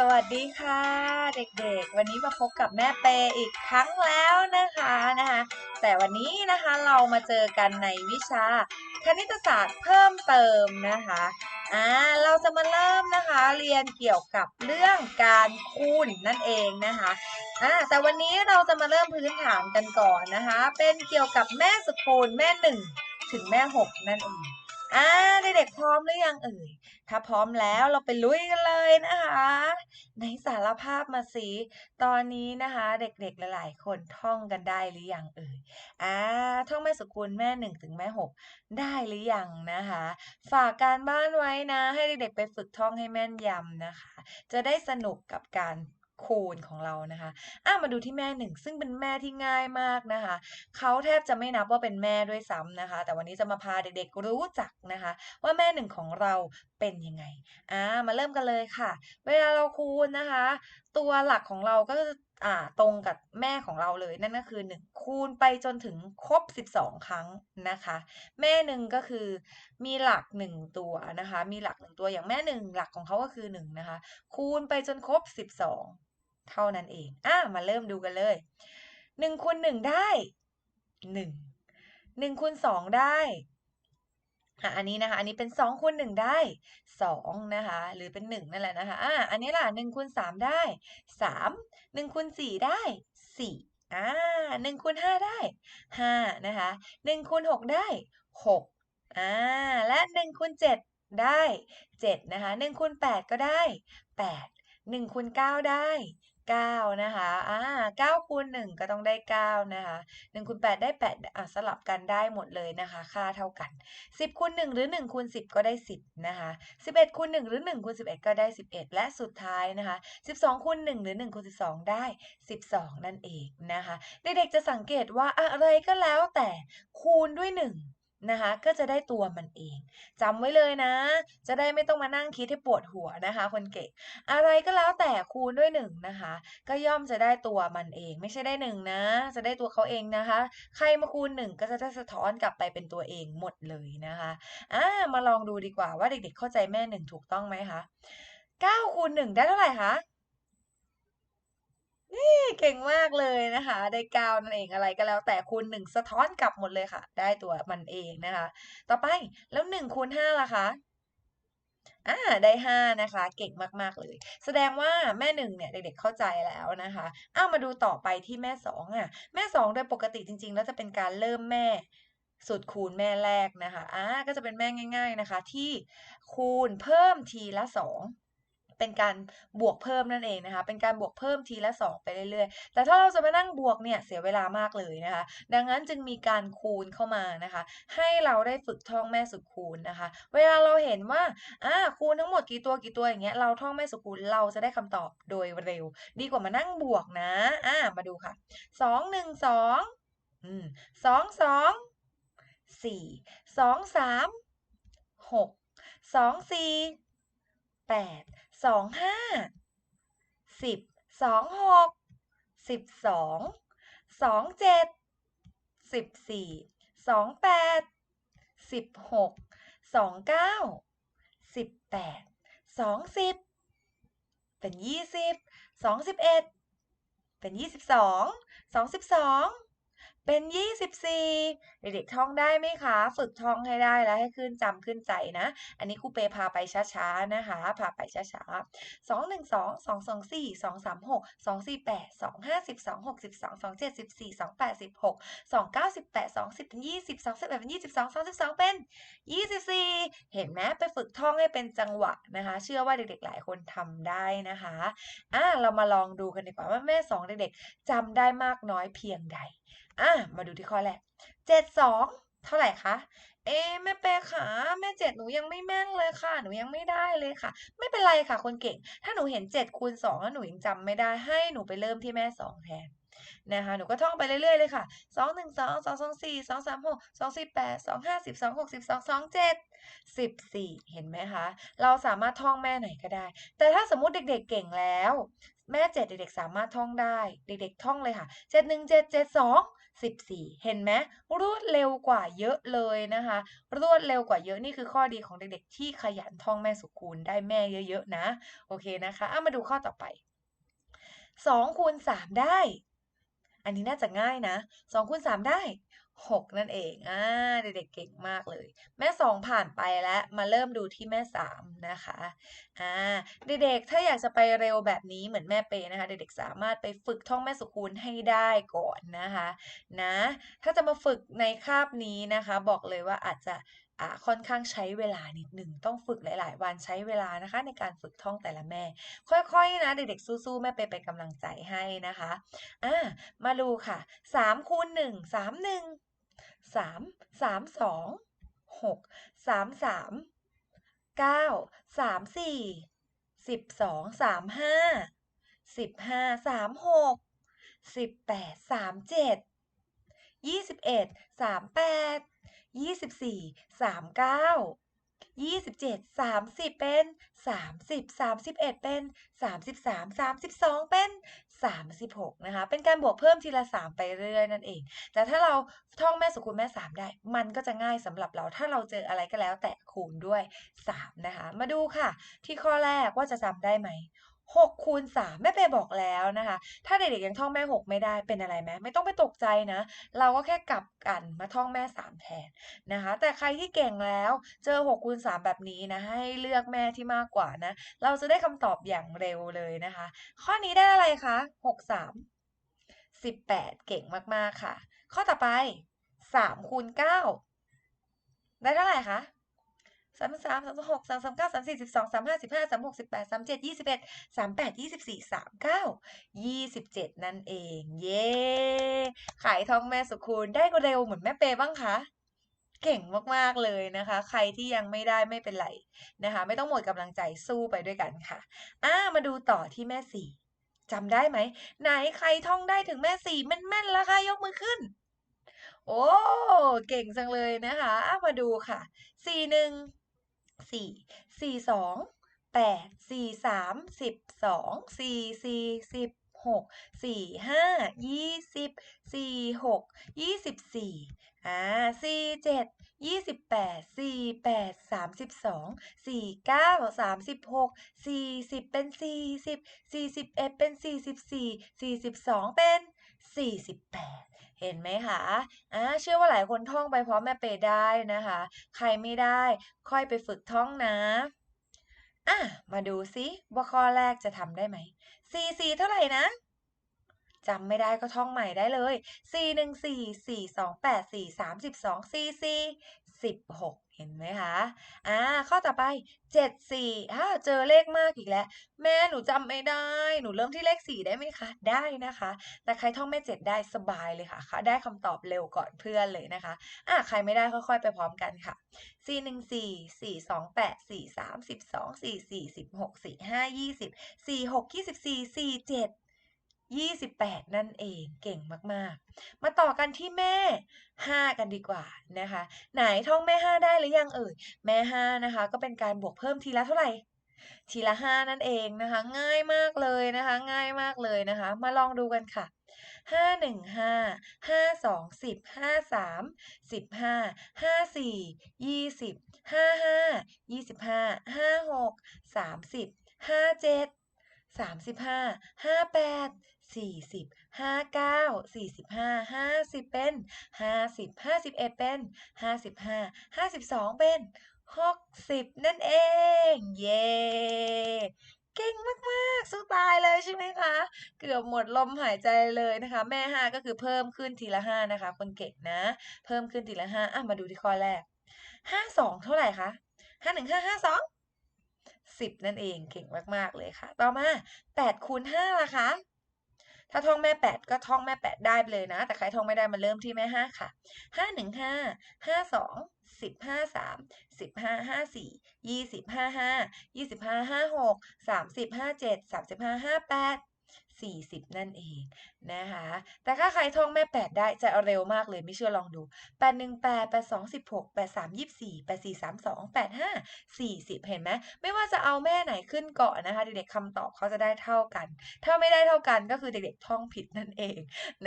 สวัสดีค่ะ เด็กๆ วันนี้มาพบกับแม่เปอีกครั้งแล้วนะคะนะคะแต่วันนี้นะคะเรามาเจอกันในวิชาคณิตศาสตร์เพิ่มเติมนะคะอ่าเราจะมาเริ่มนะคะเรียนเกี่ยวกับเรื่องการคูณนั่นเองนะคะอ่าแต่วันนี้เราจะมาเริ่มพื้นฐานกันก่อนนะคะ เป็นเกี่ยวกับแม่สกุลแม่หนึ่งถึงแม่หกนั่นเองอ่าเด็กๆพร้อมหรือยังเอ่ย ถ้าพร้อมแล้วเราไปลุยกันเลยนะคะ ในสารภาพมาสิตอนนี้นะคะ เด็กๆหลายๆ คนท่องกันได้หรือยังเอ่ยอ่าท่องแม่สกุลแม่หนึ่งถึงแม่หกได้หรือยังนะคะ ฝากการบ้านไว้นะ ให้เด็กๆไปฝึกท่องให้แม่นยำนะคะ จะได้สนุกกับการ คูณของเรานะคะอะมาดูที่แม่หนึ่งซึ่งเป็นแม่ที่ง่ายมากนะคะ เขาแทบจะไม่นับว่าเป็นแม่ด้วยซ้ำนะคะ แต่วันนี้จะมาพาเด็กๆรู้จักนะคะ ว่าแม่หนึ่งของเราเป็นยังไงอ่ามาเริ่มกันเลยค่ะ เวลาเราคูณนะคะ ตัวหลักของเราก็ อ่าตรงกับแม่ของเราเลยนั่นก็คือ 1 คูณไปจนถึงครบ 12 ครั้งนะคะ แม่หนึ่งก็คือมีหลัก 1 ตัวนะคะ มีหลัก 1 ตัวอย่างแม่หนึ่งหลักของเขาก็คือ1นะคะ คูณไปจนครบ 12 เท่านั้นเองอ่ามาเริ่มดูกันเลย1คูณ1ได้ 1 1คูณ2ได้ อะอันนี้นะคะ อันนี้เป็น2คูณ1ได้2นะคะ หรือเป็น1นั่นแหละนะคะอ่าอันนี้ล่ะ1คูณ3ได้3 1คูณ4ได้4อ่า1คูณ5ได้5นะคะ1คูณ6ได้6อ่าและ1คูณ7ได้7นะคะ1คูณ8ก็ได้8 1คูณ9ได้ 9 นะคะอ่า9คูณ1ก็ต้องได้ 9 นะคะ1คูณ8ได้8อะสลับกันได้หมดเลยนะคะ ค่าเท่ากัน 10คูณ1หรือ1คูณ10 ก็ได้ 10 นะคะ 11คูณ1หรือ1คูณ11 ก็ได้ 11 และสุดท้ายนะคะ 12คูณ1หรือ1คูณ12 ได้ 12 นั่นเองนะคะ เด็กๆจะสังเกตว่าอะไรก็แล้วแต่คูณด้วย 1 นะคะก็จะได้ตัวมันเองจำไว้เลยนะ จะได้ไม่ต้องมานั่งคิดให้ปวดหัวนะคะ คนเก่งอะไรก็แล้วแต่คูณด้วย1นะคะ ก็ย่อมจะได้ตัวมันเอง ไม่ใช่ได้1นะ จะได้ตัวเขาเองนะคะ ใครมาคูณ1ก็จะได้สะท้อนกลับไปเป็นตัวเองหมดเลยนะคะอ่ามาลองดูดีกว่าว่าเด็กๆเข้าใจแม่1ถูกต้องไหมคะ9คูณ1ได้เท่าไหร่คะ นี่เก่งมากเลยนะคะ ได้9นั่นเองอะไรก็แล้ว แต่คูณ1สะท้อนกลับหมดเลยค่ะ ได้ตัวมันเองนะคะ ต่อไปแล้ว1คูณ5ล่ะคะอ่าได้5นะคะ เก่งมาก ๆ เลย แสดงว่าแม่1เนี่ยเด็กๆเข้าใจแล้วนะคะอ้ามาดูต่อไปที่แม่2อะ แม่2โดยปกติจริง ๆ แล้วจะเป็นการเริ่มแม่สุดคูณแม่แรกนะคะอ่าก็จะเป็นแม่ง่าย ๆนะคะ ที่คูณเพิ่มทีละ2 เป็นการบวกเพิ่มนั่นเองนะคะ เป็นการบวกเพิ่มทีละ 2 ไปเรื่อยๆ แต่ถ้าเราจะมานั่งบวกเนี่ยเสียเวลามากเลยนะคะ ดังนั้นจึงมีการคูณเข้ามานะคะ ให้เราได้ฝึกท่องแม่สุดคูณนะคะ เวลาเราเห็นว่าอ่าคูณทั้งหมดกี่ตัวกี่ตัวอย่างเงี้ย เราท่องแม่สุดคูณเราจะได้คำตอบโดยเร็ว ดีกว่ามานั่งบวกนะ อ่า มาดูค่ะ 2 1 2อืม2 2 4 2 3 6 2 4 8สองห้าสิบสองหกสิบสองสองเจ็ดสิบสี่สองแปดสิบหกสองเก้าสิบแปดสองสิบเป็นยี่สิบสองสิบเอ็ดเป็นยี่สิบสองสองสิบสอง เป็น 24 เด็กๆท่องได้ไหมคะ ฝึกท่องให้ได้แล้วให้ขึ้นจำขึ้นใจนะ อันนี้ครูเปพาไปช้าๆนะคะ พาไปช้าๆ 2 1 2 2 2 4 2 3 6 2 4 8 250 2 6 12 2 7 14 2 8 16 2 9 18 2 10เป็น20 2 11เป็น22 22 เป็น 24 เห็นไหมไปฝึกท่องให้เป็นจังหวะนะคะ เชื่อว่าเด็กๆหลายคนทำได้นะคะอะเรามาลองดูกันดีกว่าว่าแม่สองเด็กๆจำได้มากน้อยเพียงใด อะมาดูที่ข้อแรกเจ็ดสองเท่าไหร่คะ เอ๊แม่เปขาแม่เจ็ดหนูยังไม่แม่นเลยค่ะ หนูยังไม่ได้เลยค่ะ ไม่เป็นไรค่ะ คนเก่ง ถ้าหนูเห็นเจ็ดคูณสองแล้วหนูยังจำไม่ได้ให้หนูไปเริ่มที่แม่สองแทนนะคะหนูก็ท่องไปเรื่อยๆเลยค่ะสองหนึ่งสองสองสองสี่สองสามหกสองสี่แปดสองห้าสิบสองหกสิบสองสองเจ็ดสิบสี่เห็นไหมคะ เราสามารถท่องแม่ไหนก็ได้ แต่ถ้าสมมติเด็กๆเก่งแล้ว แม่เจ็ดเด็กๆสามารถท่องได้ เด็กๆท่องเลยค่ะเจ็ดหนึ่งเจ็ดเจ็ดสอง 14 เห็นไหมรวดเร็วกว่าเยอะเลยนะคะ รวดเร็วกว่าเยอะนี่คือข้อดีของเด็กๆ ที่ขยันท่องแม่สุคูณได้แม่เยอะๆนะ โอเคนะคะเอามาดูข้อต่อไป2คูณ3ได้ อันนี้น่าจะง่ายนะ2คูณ3ได้ 6 นั่นเองอ่าเด็กๆเก่งมากเลย แม่ 2 ผ่านไปแล้วมาเริ่มดูที่แม่ 3 นะคะอ่าเด็กๆถ้าอยากจะไปเร็วแบบนี้เหมือนแม่เปนะคะเด็กๆสามารถไปฝึกท่องแม่สุคูณให้ได้ก่อนนะคะนะถ้าจะมาฝึกในคาบนี้นะคะ บอกเลยว่าอาจจะอ่าค่อนข้างใช้เวลานิดหนึ่งต้องฝึกหลาย ๆ วันใช้เวลานะคะ ในการฝึกท่องแต่ละแม่ ค่อย ๆ นะ เด็ก ๆ สู้ ๆ แม่เปเป็นกำลังใจให้นะคะอ่ามาดูค่ะ3คูณ1 3 1 3 3 2 6 3 3 9 3 4 12 3 5 15 3 6 18 3 7 21 38 24 39 27 30 เป็น 30 31 เป็น 33 32 เป็น 36 นะคะ เป็นการบวกเพิ่มทีละ 3 ไปเรื่อยๆนั่นเอง แต่ถ้าเราท่องแม่สุคูณแม่ 3 ได้ มันก็จะง่ายสำหรับเราถ้าเราเจออะไรก็แล้วแต่คูณด้วย 3 นะคะ มาดูค่ะ ที่ข้อแรกว่าจะจำได้ไหม 6คูณ3แม่เปบอกแล้วนะคะ ถ้าเด็กๆยังท่องแม่ 6 ไม่ได้เป็นอะไรไหมไม่ต้องไปตกใจนะ เราก็แค่กลับกันมาท่องแม่ 3 แทนนะคะ แต่ใครที่เก่งแล้วเจอ6คูณ3แบบนี้นะให้เลือกแม่ที่มากกว่านะ เราจะได้คำตอบอย่างเร็วเลยนะคะ ข้อนี้ได้อะไรคะ6 3 18 เก่งมากๆค่ะ ข้อต่อไป3คูณ9ได้เท่าไหร่คะ สามสามสามหกสามสามเก้าสามสี่สิบสองสามห้าสิบห้าสามหกสิบแปดสามเจ็ดยี่สิบเอ็ดสามแปดยี่สิบสี่สามเก้ายี่สิบเจ็ดนั่นเอง เย้ขายทองแม่สุคูณได้ก็เร็วเหมือนแม่เปบ้างคะเก่งมาก ๆ เลยนะคะ ใครที่ยังไม่ได้ไม่เป็นไรนะคะ ไม่ต้องหมดกำลังใจสู้ไปด้วยกันค่ะอ่ามาดูต่อที่แม่สี่จำได้ไหม ไหนใครท่องได้ถึงแม่สี่แม่นๆแล้วค่ะยกมือขึ้น โอ้ เก่งจังเลยนะคะ มาดูค่ะสี่หนึ่ง สี่สี่สองแปดสี่สามสิบสองสี่สี่สิบหกสี่ห้ายี่สิบสี่หกยี่สิบสี่อ่าสี่เจ็ดยี่สิบแปดสี่แปดสามสิบสองสี่เก้าสามสิบหกสี่สิบเป็นสี่สิบสี่สิบเอ็ดเป็นสี่สิบสี่สี่สิบสองเป็นสี่สิบแปด เห็นไหมคะอ่าเชื่อว่าหลายคนท่องไปพร้อมแม่เปได้นะคะ ใครไม่ได้ค่อยไปฝึกท่องนะอะมาดูซิว่าข้อแรกจะทำได้ไหม4 4เท่าไหร่นะ จำไม่ได้ก็ท่องใหม่ได้เลย 4144284324416 เห็นไหมคะอ่าข้อต่อไป 7 4อ่าเจอเลขมากอีกแล้ว แม่หนูจำไม่ได้ หนูเริ่มที่เลข 4 ได้ไหมคะ ได้นะคะ แต่ใครท่องแม่ 7 ได้สบายเลยค่ะคะได้คำตอบเร็วก่อนเพื่อนเลยนะคะอ่าใครไม่ได้ค่อยๆ ไปพร้อมกันค่ะ 4 1 4 4 2 8 4 3 12 4 4 16 4 5 20 4 6 24 4 7 28 นั่นเองเก่งมากๆ มาต่อกันที่แม่ 5 กันดีกว่านะคะ ไหนท่องแม่ 5 ได้หรือยังเอ่ยแม่ 5 นะคะ ก็เป็นการบวกเพิ่มทีละเท่าไหร่ทีละ 5 นั่นเองนะคะ ง่ายมากเลยนะคะ ง่ายมากเลยนะคะ มาลองดูกันค่ะ5 1 5 5 2 10 5 3 15 5 4 20 5 5 25 5 6 30 5 7 35 58 40 59 45 50เป็ น50 51เป็น55 52เป็น60นั่นเอง เย้เก่งมากๆ สู้ตายเลยใช่ไหมคะ เกือบหมดลมหายใจเลยนะคะ แม่ 5 ก็คือเพิ่มขึ้นทีละ 5 นะคะ คนเก่งนะ เพิ่มขึ้นทีละ 5 อะ มาดูที่ข้อแรก 52 เท่าไหร่คะ51 5 52 10 นั่นเองเก่งมาก ๆ เลยค่ะ ต่อมา 8คูณ5ล่ะคะ ถ้าท่องแม่ 8 ก็ท่องแม่ 8 ได้ไปเลยนะ แต่ใครท่องไม่ได้มาเริ่มที่แม่ 5 ค่ะ 5 1 5 5 2 10 5 3 15 5 4 20 5 5 25 5 6 30 5 7 35 5 8 40 นั่นเองนะคะ แต่ถ้าใครท่องแม่ 8 ได้จะเร็วมากเลยไม่เชื่อลองดู 818 82 16 83 24 84 32 85 40 เห็นไหม ไม่ว่าจะเอาแม่ไหนขึ้นเก่อนนะคะ เด็กๆคำตอบเขาจะได้เท่ากัน ถ้าไม่ได้เท่ากันก็คือเด็กๆท่องผิดนั่นเอง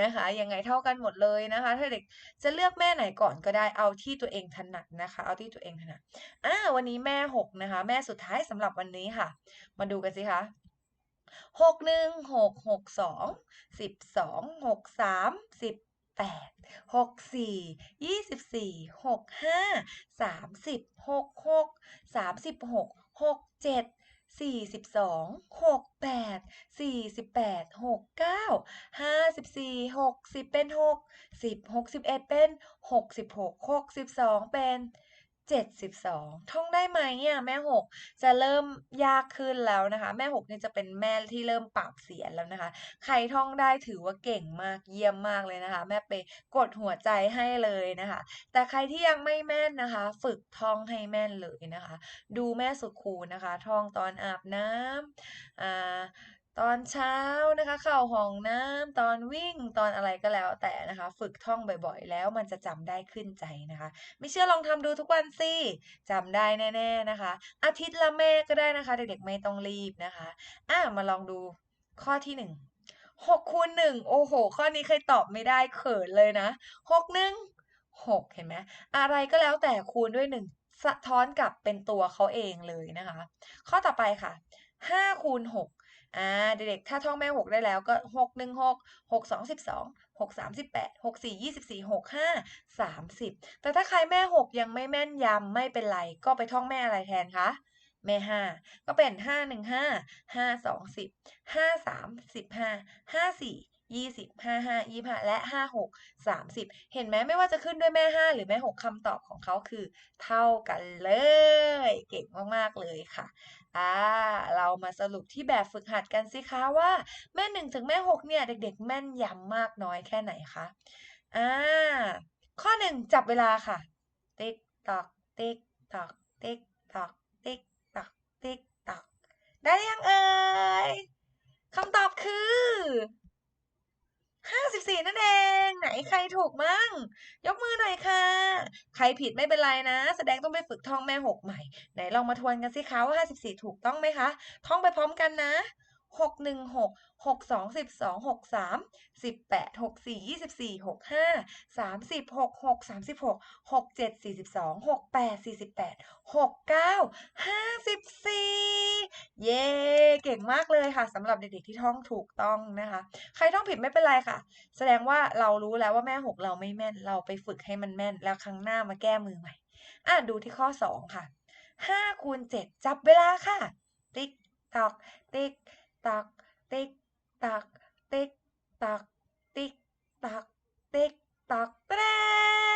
นะคะ ยังไงเท่ากันหมดเลยนะคะ ถ้าเด็กจะเลือกแม่ไหนก่อนก็ได้ เอาที่ตัวเองถนัดนะคะ เอาที่ตัวเองถนัดอ่าวันนี้แม่ 6 นะคะ แม่สุดท้ายสำหรับวันนี้ค่ะ มาดูกันสิคะ หกหนึ่งหกหกสองสิบสองหกสามสิบแปดหกสี่ยี่สิบสี่หกห้าสามสิบหกหกสามสิบหกหกเจ็ดสี่สิบสองหกแปดสี่สิบแปดหกเก้าห้าสิบสี่หกสิบเป็นหกสิบหกสิบเอ็ดเป็นหกสิบหกหกสิบสองเป็น เจ็ดสิบสองท่องได้ไหมอะแม่หกจะเริ่มยากขึ้นแล้วนะคะ แม่หกนี่จะเป็นแม่ที่เริ่มปรับเสียงแล้วนะคะ ใครท่องได้ถือว่าเก่งมากเยี่ยมมากเลยนะคะ แม่ไปกดหัวใจให้เลยนะคะ แต่ใครที่ยังไม่แม่นนะคะ ฝึกท่องให้แม่นเลยนะคะ ดูแม่สุดคูนะคะ ท่องตอนอาบน้ำอ่า ตอนเช้านะคะ เข้าห้องน้ำตอนวิ่งตอนอะไรก็แล้วแต่นะคะ ฝึกท่องบ่อยๆ แล้วมันจะจำได้ขึ้นใจนะคะ ไม่เชื่อลองทำดูทุกวันสิจำได้แน่ๆนะคะ อาทิตย์ละแม่ก็ได้นะคะ เด็กๆไม่ต้องรีบนะคะอะมาลองดูข้อที่หนึ่งหกคูณหนึ่งโอ้โห ข้อนี้เคยตอบไม่ได้เขินเลยนะหกหนึ่งหกเห็นไหมอะไรก็แล้วแต่คูณด้วยหนึ่งสะท้อนกลับเป็นตัวเขาเองเลยนะคะ ข้อต่อไปค่ะห้าคูณหก อ่าเด็กๆถ้าท่องแม่หกได้แล้วก็หกหนึ่งหกหกสองสิบสองหกสามสิบแปดหกสี่ยี่สิบสี่หกห้าสามสิบแต่ถ้าใครแม่หกยังไม่แม่นยำไม่เป็นไร ก็ไปท่องแม่อะไรแทนคะแม่ห้าก็เป็นห้าหนึ่งห้าห้าสองสิบห้าสามสิบห้าห้าสี่ยี่สิบห้าห้ายี่ห้าและห้าหกสามสิบเห็นไหมไม่ว่าจะขึ้นด้วยแม่ห้าหรือแม่หกคำตอบของเขาคือ เท่ากันเลย เก่งมาก ๆ เลยค่ะ อ่าเรามาสรุปที่แบบฝึกหัดกันสิคะว่าแม่หนึ่งถึงแม่หกเนี่ยเด็ก ๆ แม่นยำมากน้อยแค่ไหนคะอ่าข้อหนึ่งจับเวลาค่ะ ติ๊กตอกติ๊กตอกติ๊กตอกติ๊กตอกติ๊กตอกได้ยังเอ่ยคำตอบคือ ห้าสิบสี่นั่นเอง ไหนใครถูกมั่ง ยกมือหน่อยค่ะ ใครผิดไม่เป็นไรนะ แสดงต้องไปฝึกท่องแม่หกใหม่ ไหนลองมาทวนกันสิคะว่าห้าสิบสี่ถูกต้องไหมคะ ท่องไปพร้อมกันนะ หกหนึ่งหกหกสองสิบสองหกสามสิบแปดหกสี่ยี่สิบสี่หกห้าสามสิบหกหกสามสิบหกหกเจ็ดสี่สิบสองหกแปดสี่สิบแปดหกเก้าห้าสิบสี่เย้เก่งมากเลยค่ะสำหรับเด็กๆที่ท่องถูกต้องนะคะ ใครท่องผิดไม่เป็นไรค่ะ แสดงว่าเรารู้แล้วว่าแม่หกเราไม่แม่น เราไปฝึกให้มันแม่น แล้วครั้งหน้ามาแก้มือใหม่อะดูที่ข้อสองค่ะห้าคูณเจ็ดจับเวลาค่ะ ติ๊กตอก ติ๊ก ตอกติ๊กตอกติ๊กตอกติ๊กตอกติ๊กตักแตร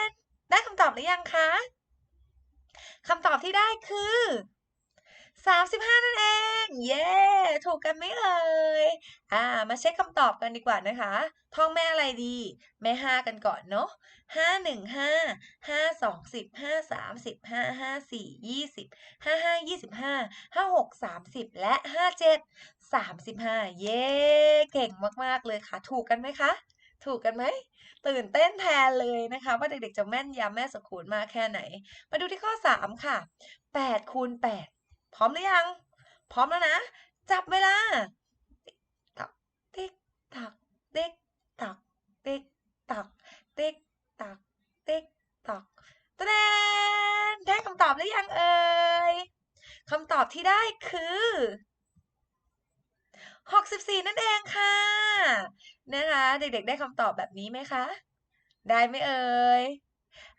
นได้คำตอบหรือยังคะคำตอบที่ได้คือ 35 นั่นเอง เย้ ถูกกันไหมเอ่ย อ่า มาเช็คคำตอบกันดีกว่านะคะ ท่องแม่อะไรดี แม่ห้ากันก่อนเนาะห้าหนึ่งห้าห้าสองสิบห้าสามสิบห้าห้าสี่ยี่สิบห้าห้ายี่สิบห้าห้าหกสามสิบและห้าเจ็ดสามสิบห้าเย้ เก่งมาก ๆ เลยค่ะ ถูกกันไหมคะ ถูกกันไหม ตื่นเต้นแทนเลยนะคะ ว่าเด็ก ๆ จะแม่นยำแม่สกุลมากแค่ไหน มาดูที่ข้อ 3 ค่ะ8คูณ8 พร้อมหรือยัง พร้อมแล้วนะ จับเวลา ติ๊กตัก ติ๊กตัก ติ๊กตัก ติ๊กตัก ติ๊กตักตะแดนได้คำตอบหรือยังเอ่ยคำตอบที่ได้คือ64 นั่นเองค่ะนะคะ เด็กๆ ได้คำตอบแบบนี้ไหมคะ ได้ไหมเอ่ย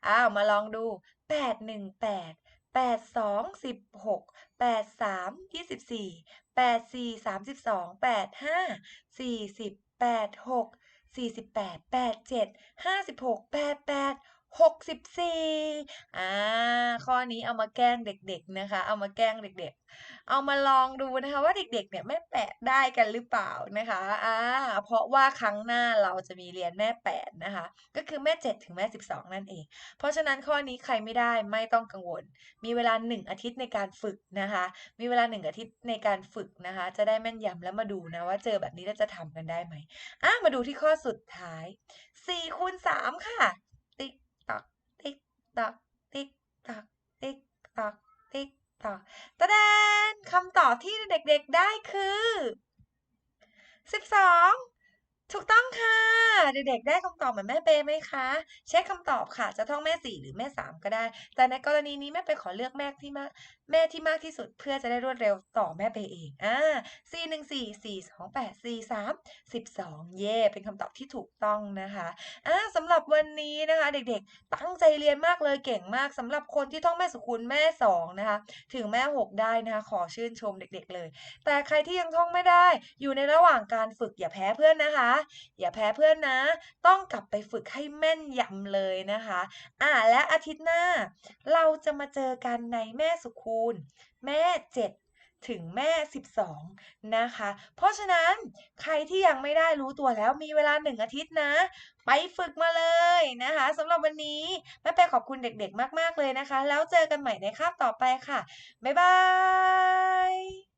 อ้าวมาลองดู 818 แปดสองสิบหกแปดสามยี่สิบสี่แปดสี่สามสิบสองแปดห้าสี่สิบแปดหกสี่สิบแปดแปดเจ็ดห้าสิบหกแปดแปด 64อ่าข้อนี้เอามาแกล้งเด็ก ๆนะคะ เอามาแกล้งเด็ก ๆ เอามาลองดูนะคะ ว่าเด็ก ๆ เนี่ยแม่แปดได้กันหรือเปล่านะคะอ่าเพราะว่าครั้งหน้าเราจะมีเรียนแม่แปดนะคะ ก็คือแม่7ถึงแม่12 นั่นเอง เพราะฉะนั้นข้อนี้ใครไม่ได้ไม่ต้องกังวล มีเวลา 1 อาทิตย์ในการฝึกนะคะ มีเวลา 1 อาทิตย์ในการฝึกนะคะ จะได้แม่นยำแล้วมาดูนะว่าเจอแบบนี้แล้วจะทำกันได้ไหมอะมาดูที่ข้อสุดท้าย4คูณ3ค่ะ ติ๊กตอกติ๊กตอกติ๊กตอกติ๊กตักตะแดนคำตอบที่เด็กๆได้คือ 12 ถูกต้องค่ะ เด็กๆได้คำตอบเหมือนแม่เปไหมคะ เช็คคำตอบค่ะ จะท่องแม่สี่หรือแม่สามก็ได้ แต่ในกรณีนี้แม่เปขอเลือกแม่ที่มากแม่ที่มากที่สุดเพื่อจะได้รวดเร็วต่อแม่เปเองอ่าสี่หนึ่งสี่สี่สองแปดสี่สามสิบสองเย่เป็นคำตอบที่ถูกต้องนะคะอ่าสำหรับวันนี้นะคะ เด็กๆ ตั้งใจเรียนมากเลยเก่งมากสำหรับคนที่ท่องแม่สุขุนแม่สองนะคะ ถึงแม่หกได้นะคะ ขอชื่นชมเด็ก ๆ เลย แต่ใครที่ยังท่องไม่ได้ อยู่ในระหว่างการฝึกอย่าแพ้เพื่อนนะคะ อย่าแพ้เพื่อนนะต้องกลับไปฝึกให้แม่นยำเลยนะคะ อ่าและอาทิตย์หน้า เราจะมาเจอกันในแม่สุคูณ แม่ 7 ถึงแม่ 12 นะคะ เพราะฉะนั้นใครที่ยังไม่ได้รู้ตัวแล้วมีเวลา1อาทิตย์นะ ไปฝึกมาเลยนะคะสำหรับวันนี้แม่เปขอบคุณเด็กๆ มากๆเลยนะคะ แล้วเจอกันใหม่ในคาบต่อไปค่ะ บ๊ายบาย